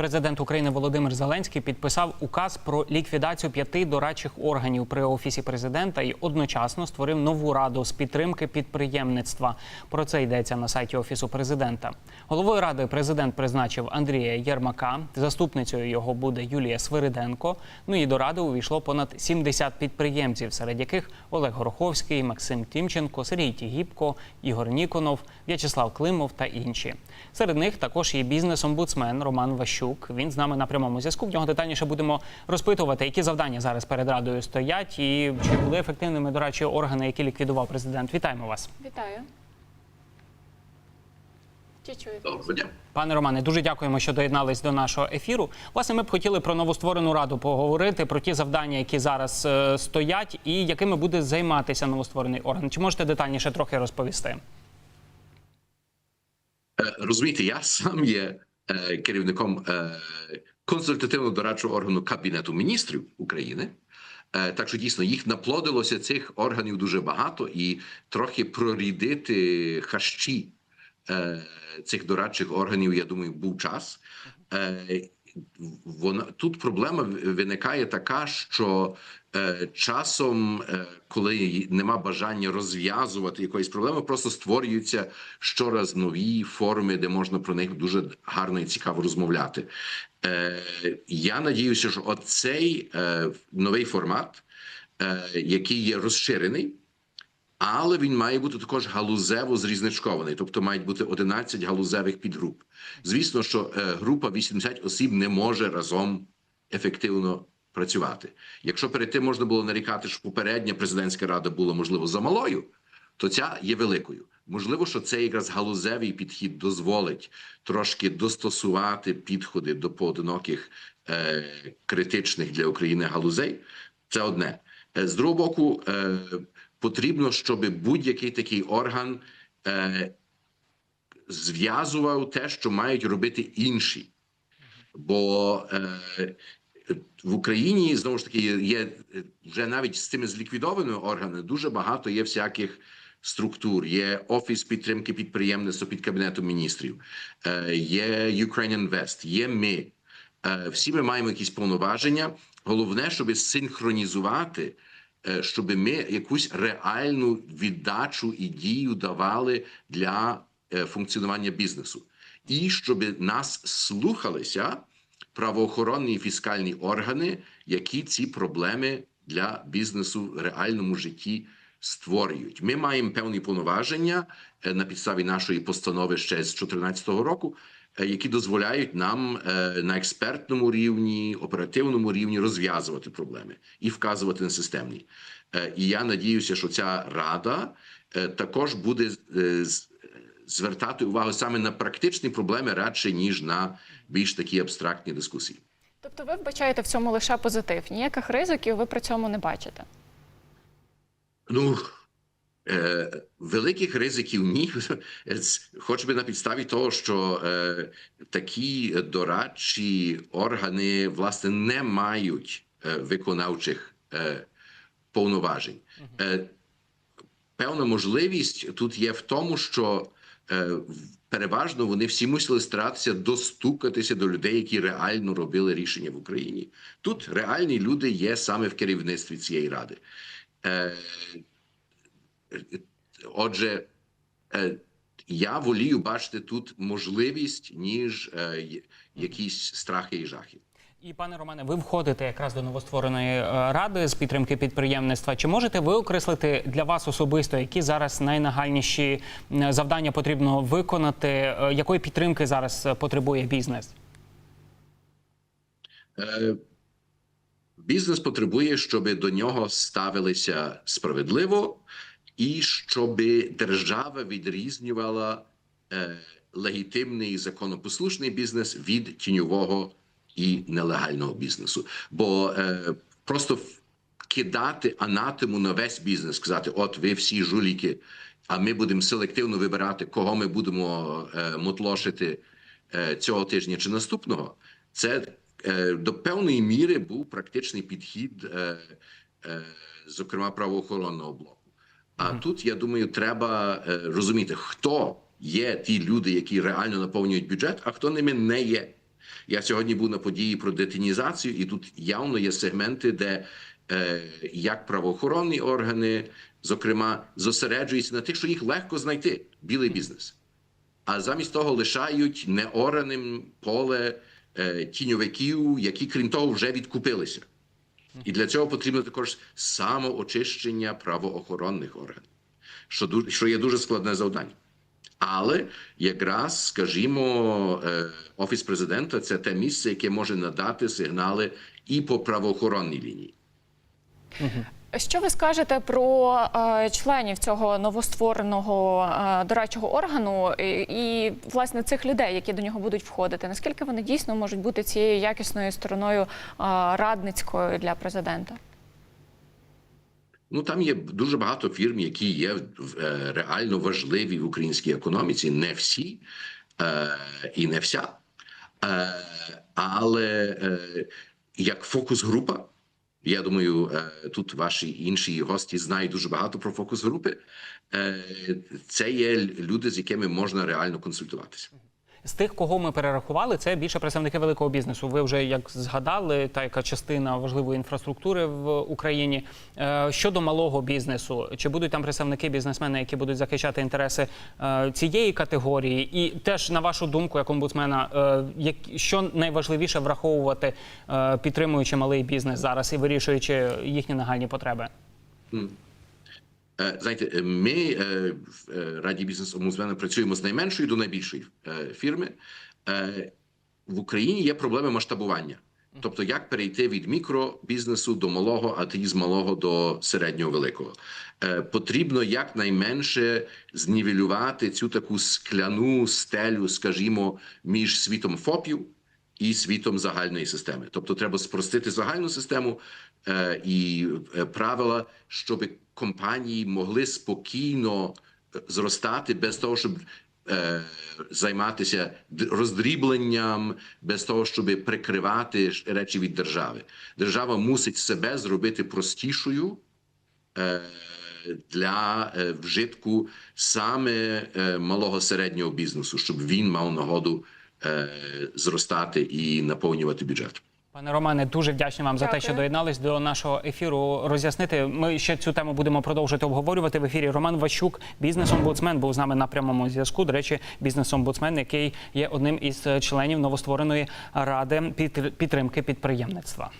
Президент України Володимир Зеленський підписав указ про ліквідацію п'яти дорадчих органів при офісі президента і одночасно створив нову раду з підтримки підприємництва. Про це йдеться на сайті офісу президента. Головою ради президент призначив Андрія Єрмака. Заступницею його буде Юлія Свириденко. Ну і до ради увійшло понад 70 підприємців, серед яких Олег Гороховський, Максим Тімченко, Сергій Тігіпко, Ігор Ніконов, В'ячеслав Климов та інші. Серед них також є бізнес-омбудсмен Роман Ващук. Він з нами на прямому зв'язку. В нього детальніше будемо розпитувати, які завдання зараз перед радою стоять, і чи були ефективними дорадчі органи, які ліквідував президент. Вітаємо вас, Вітаю. Доброго дня. пане Романе. Дуже дякуємо, що доєднались до нашого ефіру. Власне, ми б хотіли про новостворену раду поговорити, про ті завдання, які зараз е, стоять, і якими буде займатися новостворений орган. Чи можете детальніше трохи розповісти? Е, Розумієте, я сам є е, керівником е, консультативно дорадчого органу Кабінету міністрів України. Так що дійсно їх наплодилося цих органів дуже багато, і трохи прорідити хащі цих дорадчих органів, я думаю, був час. Вона тут проблема виникає така, що е, часом, е, коли нема бажання розв'язувати якоїсь проблеми, просто створюються щораз нові форми, де можна про них дуже гарно і цікаво розмовляти. Е, я надіюся, що оцей е, новий формат, е, який є розширений. Але він має бути також галузево зрізничкований, тобто мають бути 11 галузевих підгруп. Звісно, що е, група 80 осіб не може разом ефективно працювати. Якщо перед тим можна було нарікати, що попередня президентська рада була можливо замалою, то ця є великою. Можливо, що цей якраз галузевий підхід дозволить трошки достосувати підходи до поодиноких е, критичних для України галузей. Це одне. Е, З другого боку, е, потрібно, щоб будь-який такий орган е, зв'язував те, що мають робити інші. Бо е, в Україні знову ж таки є вже навіть з цими зліквідованими органами дуже багато є всяких структур. Є офіс підтримки підприємництва під кабінетом міністрів, е, є Ukraine Invest, є ми. Е, всі ми маємо якісь повноваження. Головне, щоб синхронізувати, щоб ми якусь реальну віддачу і дію давали для е, функціонування бізнесу, і щоб нас слухалися правоохоронні і фіскальні органи, які ці проблеми для бізнесу в реальному житті створюють. Ми маємо певні повноваження е, на підставі нашої постанови ще з 2014 року, е, які дозволяють нам е, на експертному рівні, оперативному рівні розв'язувати проблеми і вказувати на системні. Е, І я надіюся, що ця рада е, також буде е, звертати увагу саме на практичні проблеми радше ніж на більш такі абстрактні дискусії. Тобто ви вбачаєте в цьому лише позитив. Ніяких ризиків ви при цьому не бачите. Ну е, великих ризиків ні. Хоч би на підставі того, що е, такі дорадчі органи власне не мають е, виконавчих е, повноважень. Е, певна можливість тут є в тому, що е, переважно вони всі мусили старатися достукатися до людей, які реально робили рішення в Україні. Тут реальні люди є саме в керівництві цієї ради. Отже, е, я волію бачити тут можливість, ніж е, якісь страхи і жахи. І пане Романе, ви входите якраз до новоствореної е, ради з підтримки підприємництва. Чи можете ви окреслити для вас особисто, які зараз найнагальніші завдання потрібно виконати? Якої підтримки зараз потребує бізнес? Е, Бізнес потребує, щоб до нього ставилися справедливо, і щоб держава відрізнювала е, легітимний законопослушний бізнес від тіньового і нелегального бізнесу. Бо е, просто кидати анатему на весь бізнес, сказати: от ви всі жуліки, а ми будемо селективно вибирати, кого ми будемо е, мотлошити е, цього тижня чи наступного. Це е, до певної міри був практичний підхід, е, е, зокрема правоохоронного блоку. А тут я думаю, треба е, розуміти, хто є ті люди, які реально наповнюють бюджет, а хто ними не є. Я сьогодні був на події про детінізацію, і тут явно є сегменти, де е, як правоохоронні органи, зокрема, зосереджуються на тих, що їх легко знайти білий бізнес. А замість того лишають неораним поле е, тіньовиків, які, крім того, вже відкупилися. І для цього потрібно також самоочищення правоохоронних органів, що, дуже, що є дуже складне завдання. Але якраз, скажімо, е, офіс президента це те місце, яке може надати сигнали і по правоохоронній лінії. Що ви скажете про е, членів цього новоствореного е, дорадчого органу і, і власне цих людей, які до нього будуть входити? Наскільки вони дійсно можуть бути цією якісною стороною е, радницькою для президента? Ну там є дуже багато фірм, які є е, реально важливі в українській економіці. Не всі е, і не вся. Е, але е, як фокус-група, я думаю, е, тут ваші інші гості знають дуже багато про фокус-групи. Е, це є люди, з якими можна реально консультуватися. З тих, кого ми перерахували, це більше представники великого бізнесу. Ви вже як згадали, та яка частина важливої інфраструктури в Україні. Е, Щодо малого бізнесу, чи будуть там представники бізнесмени, які будуть захищати інтереси е, цієї категорії? І теж на вашу думку, як омбудсмена, е, що найважливіше враховувати, підтримуючи малий бізнес зараз і вирішуючи їхні нагальні потреби? Е, Знаєте, е, ми е, в Раді бізнесу омбудсмена працюємо з найменшої до найбільшої фірми. В Україні є проблеми масштабування. Тобто, як перейти від мікробізнесу до малого, а тоді з малого до середнього великого. Е, Потрібно якнайменше знівелювати цю таку скляну стелю, скажімо, між світом ФОПів і світом загальної системи. Тобто, треба спростити загальну систему е, і е, правила, щоб компанії могли спокійно е, зростати без того, щоб е, займатися роздрібленням, без того, щоб прикривати речі від держави. Держава мусить себе зробити простішою. е, Для е, вжитку саме малого середнього бізнесу, щоб він мав нагоду зростати і наповнювати бюджет. Пане Романе, дуже вдячні вам за те, що доєднались до нашого ефіру. Роз'яснити. Ми ще цю тему будемо продовжувати обговорювати в ефірі. Роман Ващук, бізнес-омбудсмен, був з нами на прямому зв'язку. До речі, бізнес-омбудсмен, який є одним із членів новоствореної ради підтримки підприємництва.